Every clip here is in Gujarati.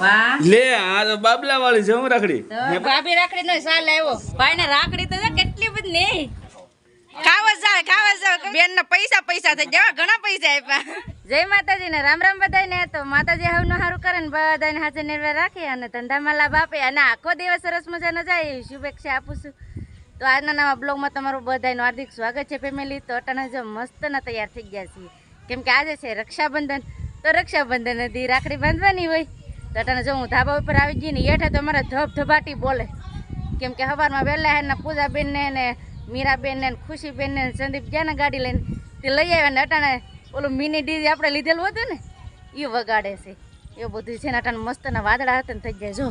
વાહ. લે આ તો બાબલા વાળી છે હું રાખડી? ભાભી રાખડી નો સાલ આવ્યો ભાઈ ને રાખડી તો કેટલી બધી નહીં ખાવા જાવ ખાવા જાવ બેન ના પૈસા પૈસા થઈ જવા ઘણા પૈસા આપ્યા જય માતાજી ને રામ રામ બધાને તો માતાજી હવનું સારું કરે ને બધાને હાજર નિર્ભર રાખે અને ધંધામાં લાભ આપે. અને આખો દિવસ સરસ મજાનો જાય એવી શુભેચ્છા આપું છું. તો આજના નવા બ્લોગમાં તમારું બધાનું હાર્દિક સ્વાગત છે ફેમિલી. તો અટાણા જો મસ્ત ના તૈયાર થઈ ગયા છીએ. કેમ કે આજે છે રક્ષાબંધન. તો રક્ષાબંધન હતી રાખડી બાંધવાની હોય. તો જો હું ધાબા ઉપર આવી જઈને હેઠે તો મારા ધબધબાટી બોલે. કેમ કે સવારમાં વહેલા હે ને પૂજાબેનને ને મીરાબેનને ખુશીબેનને સંદીપ ને ગાડી લઈને, તે લઈ આવ્યા ને અટાણે ઓલું મિની ડીજે આપણે લીધેલું હતું ને એ વગાડે છે. એ બધું છે ને અટાણે મસ્તના વાદળા હતા ને થઈ જાય જો.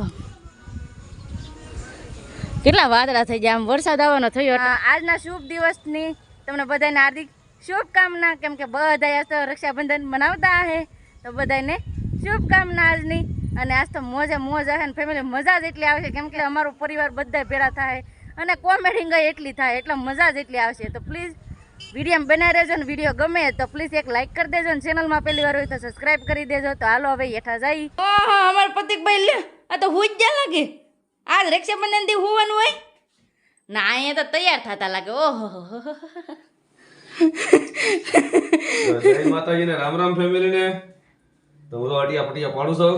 કેટલા વાદળા થઈ ગયા, આમ વરસાદ આવવાનો થયો આજના શુભ દિવસની તમને બધાને હાર્દિક શુભકામના, કેમ કે બધા રક્ષાબંધન મનાવતા હે, તો બધાને શુભકામના આજની. અને આજ તો મોજે મોજ હે ને ફેમિલી મજા જ એટલી આવશે કેમ કે અમારો પરિવાર બધા ભેળા થાય અને કોમેડી ગઈ એટલી થાય એટલે મજા જ એટલી આવશે. તો પ્લીઝ વીડિયો બનાવી રહેજો ને વીડિયો ગમે તો પ્લીઝ એક લાઈક કરી દેજો ને ચેનલમાં પહેલી વાર હોય તો સબસ્ક્રાઇબ કરી દેજો. તો હાલો હવે હેઠા જઈ. અમારા પતિકભાઈ લે આ તો હુજ જા લાગે. આજ રક્ષાબંધનથી હોવાનું હોય? ના અહીંયા તો તૈયાર થતા લાગે. ઓહો જય માતાજી ને રામ રામ ફેમિલી ને. તો હું તો અટિયા પટિયા પાડું છું.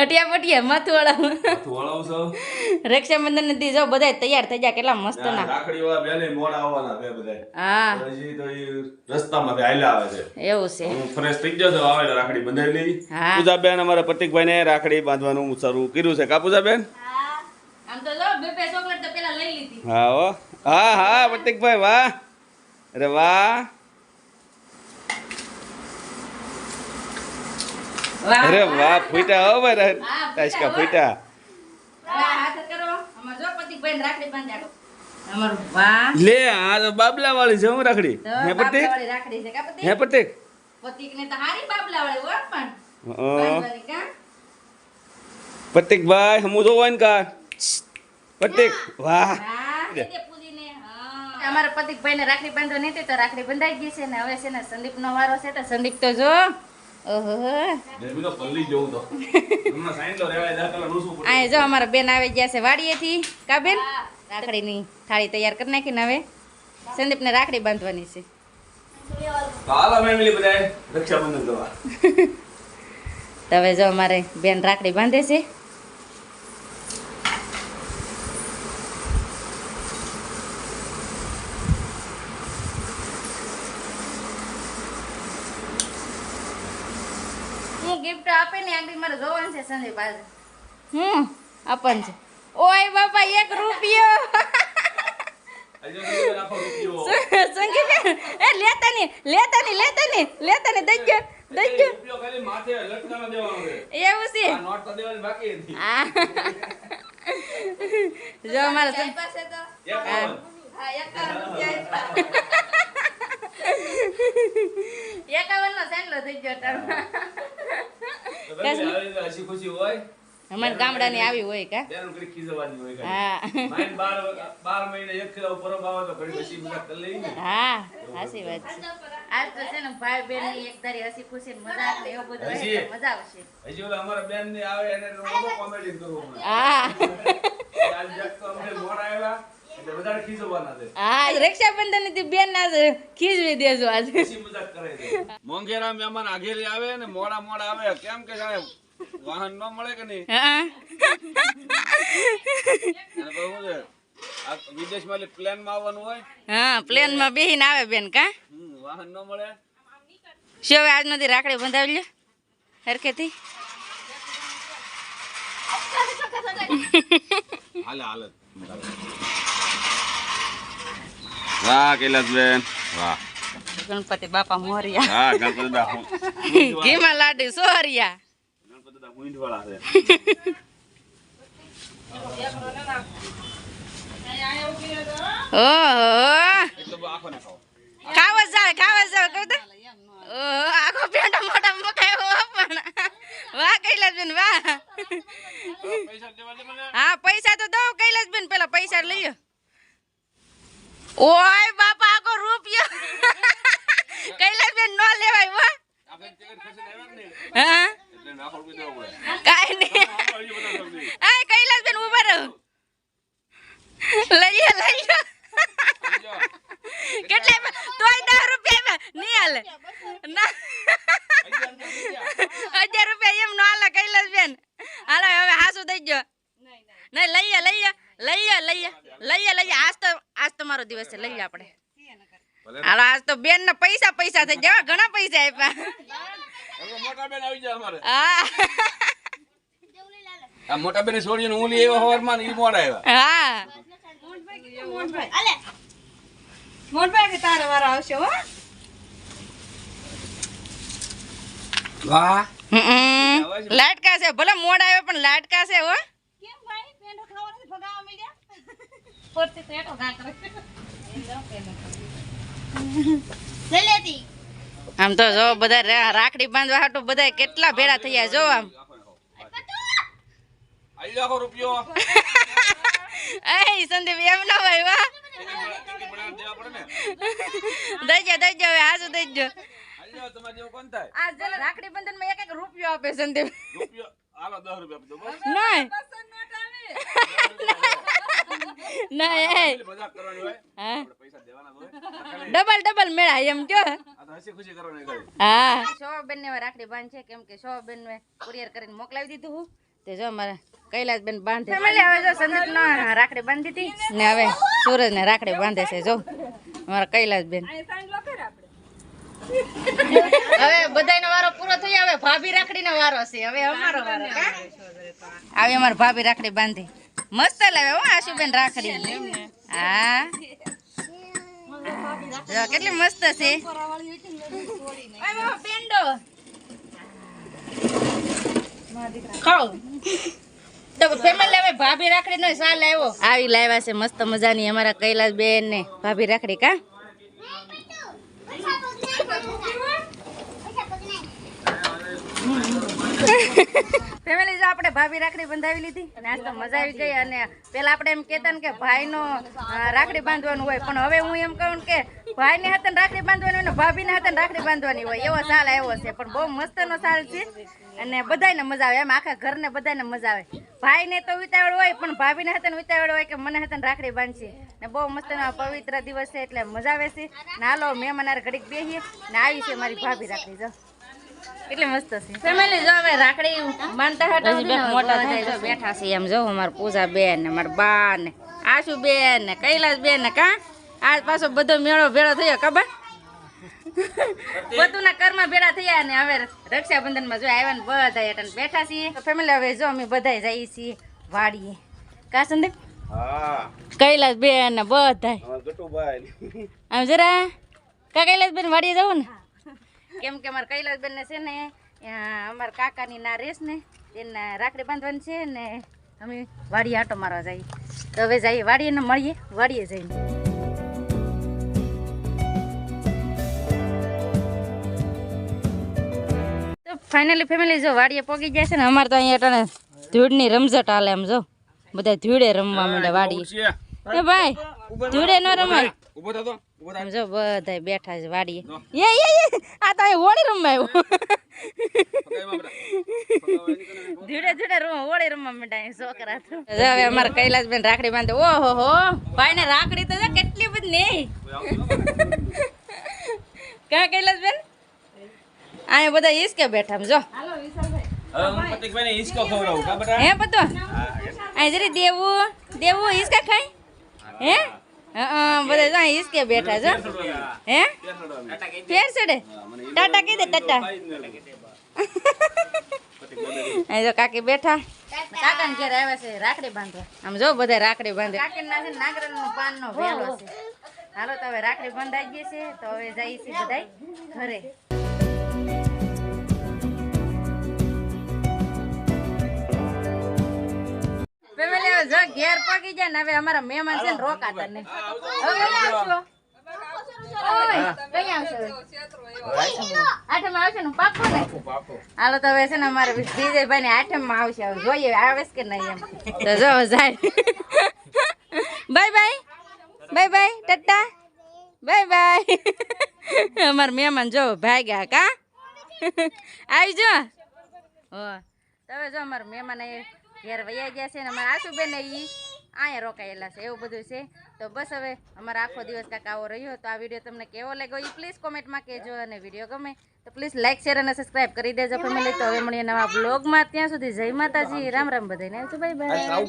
અટિયા પટિયા માથું વાળા માથું વાળાવું છું. રક્ષાબંધનથી જો બધા તૈયાર થઈ ગયા કેટલા મસ્ત ના રાખડી વાળા બેને મોડા આવવાના બે બધા હા. હજી તો ઈ રસ્તામાંથી આયલા આવે છે. એવું છે. હું ફ્રેશ થઈ ગયો તો આવે રાખડી બંધાઈ લઈ. પૂજા બેન અમારા પ્રતિકભાઈ ને રાખડી બાંધવાનું શરૂ કર્યું છે. કા પૂજાબેન? આમ તો જો બે બે ચોકલેટ તો પેલા લઈ લીધી. હા હો. હા હા પ્રતિકભાઈ વાહ. અરે વાહ. અરે વાહ ફૂટા હો ભાઈ હા, ફૂટા, ફૂટા હાથ કરો. અમાર જો પતિકભાઈ ને રાખડી બાંધાડો અમારું વાહ. લે આ તો બાબલા વાળી છે હું રાખડી? હે પ્રતિક? બાબલાવાળી રાખડી છે કા પતિ હે પ્રતિક? પતિક ને તો હારી બાબલાવાળી હોય પણ. હં. જોવાય ને કા પ્રતિક વાહ. હા. પતિક અમારા પતિકભાઈ ને રાખડી બાંધો નહીં તો રાખડી બંધાઈ ગઈ છે ને હવે છે ને સંદીપ નો વારો છે તો સંદીપ તો જો. આ જો અમારા બેન આવી ગયા છે વાડીએથી. કા બેન? રાખડીની થાળી તૈયાર કરી નાખીને હવે. સંદીપને રાખડી બાંધવાની છે. હાલો ફેમિલી બધાય રક્ષાબંધન કરવા. તો હવે જો અમારે બેન રાખડી બાંધે છે હું ગિફ્ટ આપે ને આગળ મારે જોવાનું છે સંજય પાસે હમ આપણ છે. ઓય બાપા એક રૂપિયો. સંગીત એ લેતા ની લેતા ની લેતા ની લેતા ની દઈ ગયો દઈ ગયો. એવું છે. જો અમારા સં- એકાવન નો સેન્ડલો થઈ ગયો તારો. અમારા ગામડાની આવી હોય કા? હા. હા હાસી વાત છે. આજ તો છે ને ભાઈ બેનની એક ધારી હસી ખુશી ને મજા આવે એવું બધું હોય મજા આવશે. હજી ઓલા અમારા બેન ને આવે એને કોમેડી કરવું હા. આજ જાગ તો અમને મોડ આવ્યા હા રક્ષાબંધનની બેન ના ખીજવી દેજો આજે. પછી મજાક કરે છે. મોંઘેરા મહેમાન આગેરી આવે ને મોડા મોડા આવે. કેમ કે જાણે વાહન ન મળે કે નહીં? હા. પ્લેનમાં આવવાનું હોય? હા પ્લેનમાં બેહીને આવે બેન કા? વાહન ન મળે? શું આજ નથી રાખડી બંધાવી લે હરખેથી હાલે હાલે. વાહ કૈલાસબેન વાહ. ગણપતિ બાપા મોરિયા. હા ગણપતિ બાપા ઘીમાં લાડી સોરિયા ગણપતિ દા મૂંઢ વાળા છે. ઓહો એટલો બધો આખો ને ખાઓ ખાવા જાય ખાવા જાય કહું તો ઓહો આખો પેંડો મોટા મકાયો પણ વાહ કૈલાસબેન વાહ પૈસા દેવા દે મને હા પૈસા તો દો કૈલાસબેન પેલા પૈસા લઈ લો ઓય બાપા આખો રૂપિયો. કૈલાસબેન નો લેવાય વા હા? કાંઈ નહીં. આ કૈલાસબેન ઊભા રહો. લઈ લો લઈ લો સમજો? કેટલા તોય દસ રૂપિયા નહીં હાલે. ના. હજાર રૂપિયા એમ નો હાલે કૈલાસબેન હાલો હવે હાસુ દઈ ગયો. નહીં લઈએ લઈએ લઈએ લઈએ લઈએ લઈએ આજ તો તમારો દિવસ છે લઈએ આપણે. હાલો આજ તો બેન ને પૈસા પૈસા થઈ જવા ઘણા પૈસા આપ્યા. મોટા બેન આવી જાય અમારે. હા. મોટા બેન છોડીને હું લઈ આવ્યો હવારમાં ને ઈ મોડા આવ્યા. હા. કે તારો વારો આવશે હો વાહ. લાટકા છે ભલે મોડ આવે પણ લાટકા છે હો. કેમ ભાઈ? પેંડો ખાવા ભગાવા મળ્યા ફરતી તો ઘા કરે. લઈ લેતી આમ તો જો બધા રાખડી બાંધવા હાટુ બધા કેટલા ભેળા થયા જો આમ. એ સંદીપ એમ ના ભાઈ વાહ. ટિકિટ બનાવીને દેવા પડે ને દઈ જો હવે હાજુ દઈ જો આવી જાઓ તમારે જેવું કોણ થાય? આ જરા રાખડી બંધનમાં એક એક રૂપિયો આપે સંદીપ. રૂપિયો હાલો દસ રૂપિયા આપી દો નહીં. ના એ. મજાક કરવાની હોય. હા. પૈસા દેવાના હોય. ડબલ ડબલ મેળા એમ કયો. હસી ખુશી કરવાની હા. શોભાબેન ને રાખડી બાંધ છે કેમ કે શોભાબેન ને કુરિયર કરીને મોકલાવી દીધું હું. તે જો અમારે કૈલાસબેન બાંધે. ફેમિલી હવે જો સંદીપ નો રાખડી બાંધી હતી. ને હવે સૂરજ ને રાખડી બાંધે છે જો. અમારા કૈલાસબેન. હવે બધાયનો વારો પૂરો થઈ હવે ભાભી રાખડીનો વારો છે. હવે અમારો વારો? આવી અમાર ભાભી રાખડી બાંધી. મસ્ત લાવે હો આશુબેન રાખડી. હા. કેટલી મસ્ત છે. પેંડો ખાઓ. તો ફેમિલી હવે ભાભી રાખડી નો સાલ આવ્યો. આવી લાવ્યા છે મસ્ત મજાની અમારા કૈલાસ બેન ને ભાભી રાખડી કા? ફેમિલી જો આપણે ભાભી રાખડી બંધાવી લીધી અને આજ તો મજા આવી ગઈ અને પેલા આપણે એમ કહેતા ને કે ભાઈનો રાખડી બાંધવાનું હોય. પણ હવે હું એમ કહું કે ભાઈને હાથે રાખડી બાંધવાની હોય ને ભાભીને હાથે રાખડી બાંધવાની હોય. એવો સાલ આવ્યો છે. પણ બહુ મસ્તનો સાલ છે અને બધાયને મજા આવે. એમ આખા ઘરને બધાને મજા આવે. ભાઈને તો ઉતાવળ હોય, પણ ભાભીને હાથે ઉતાવળ હોય કે મને હાથે રાખડી બાંધશે. ને બહુ મસ્તનો પવિત્ર દિવસ છે એટલે મજા આવે છે. ને હાલો, મહેમાન હારે ઘડીક બેસીએ ને આવી છે મારી ભાભી રાખડી, જો. કેટલી મસ્ત છે. ફેમિલી જો હવે રાખડી બાંધતા હતા મોટા થાય જો બેઠા છે એમ જો અમાર પૂજા બેન ને મારા બા ને આશુ બેન ને કૈલાસ બેન ને કા? આજ પાછો બધો મેળો ભેળો થયો ખબર? બધું ના ભેળા થયા ને હવે રક્ષાબંધનમાં જો આવ્યા ને બધા બેઠા છીએ. ફેમિલી હવે જો અમે બધા જઈએ છીએ વાડીએ. કા સંદીપ? હા. કૈલાસ બેન ને બધા આમ જરા કા કૈલાસ બેન વાડીએ જવું ને? કેમ કે અમારા કૈલાસ બેન ને છે ને અમારા કાકાની ના રેસ ને એને રાખડી બાંધવાની છે ને અમે વાડીએ આટો મારવા જઈએ. તો હવે જઈએ વાડીએ ને મળીએ વાડીએ જઈને. તો ફાઇનલી ફેમિલી જો વાડીએ પોગી જાય છે ને અમારે તો અહીંયા અટાણે ધૂળની રમઝટ હાલે એમ જો. બધા ધૂળે રમવા માંડે વાડીએ. ભાઈ ધૂળે ન રમાય. ઊભો થતો ઊભો આમ જો બધા બેઠા છે વાડીએ. એ એ આ તો હોળી રમવા આવ્યો. ધીરે ધીરે હોળી રમવા માંડ્યા છોકરા તો. હવે અમારા કૈલાસબેન રાખડી બાંધે. ઓહો હો ભાઈ ને રાખડી તો કેટલી બધી નહીં. ક્યાં કૈલાસબેન? અહીંયા બધા ઈસકે બેઠા જો. હું પ્રતિકભાઈ ખવડાવું. હે પતો? અહીં જરી દેવું દેવું ઈસકા ખાય હા? બધા અહીં ઈસકે બેઠા છે હે. ફેર ચડે ટાટા કહી દે ટાટા. અહીં જો કાકી બેઠા. કાકા ને ઘેર આવ્યા છે રાખડી બાંધવા. આમ જો બધા રાખડી બાંધે. કાકી ના છે નાગરણ નો પાન નો વેલો છે. હાલો તો હવે રાખડી બંધાઈ ગઈ છે તો હવે જઈએ છીએ બધા ઘરે. ઘેર પગી જાય ને હવે અમારા મહેમાન છે ને રોકાતા નહીં. હવે ક્યાં આવશો? ઓય, કઈ આવશો હવે? આઠમ આવશે ને પાક્કો ને? હાલો તો હવે છે ને અમારે વિજયભાઈ ને આઠમમાં આવશે. હવે જોઈએ આવે છે કે નહીં એમ. તો જો જાય. બાય બાય બાય બાય ટટ્ટા. બાય બાય અમારા મહેમાન જો ભાગ્યા કા? આવી જો. હા હવે જો અમારા મહેમાન અહીં ઘેર વૈયા ગયા છે ને અમારા આશુબેન એ અહીંયા રોકાયેલા છે એવું બધું છે. તો બસ હવે અમારા આખો દિવસ કાંઈક આવો રહ્યો તો આ વીડિયો તમને કેવો લાગ્યો એ પ્લીઝ કોમેન્ટમાં કહેજો અને વીડિયો ગમે તો પ્લીઝ લાઇક શેર અને સબસ્ક્રાઇબ કરી દેજો ફેમિલી તો હવે મળીએ નવા બ્લોગમાં ત્યાં સુધી જય માતાજી. રામ રામ બધાને આવજો બાય બધા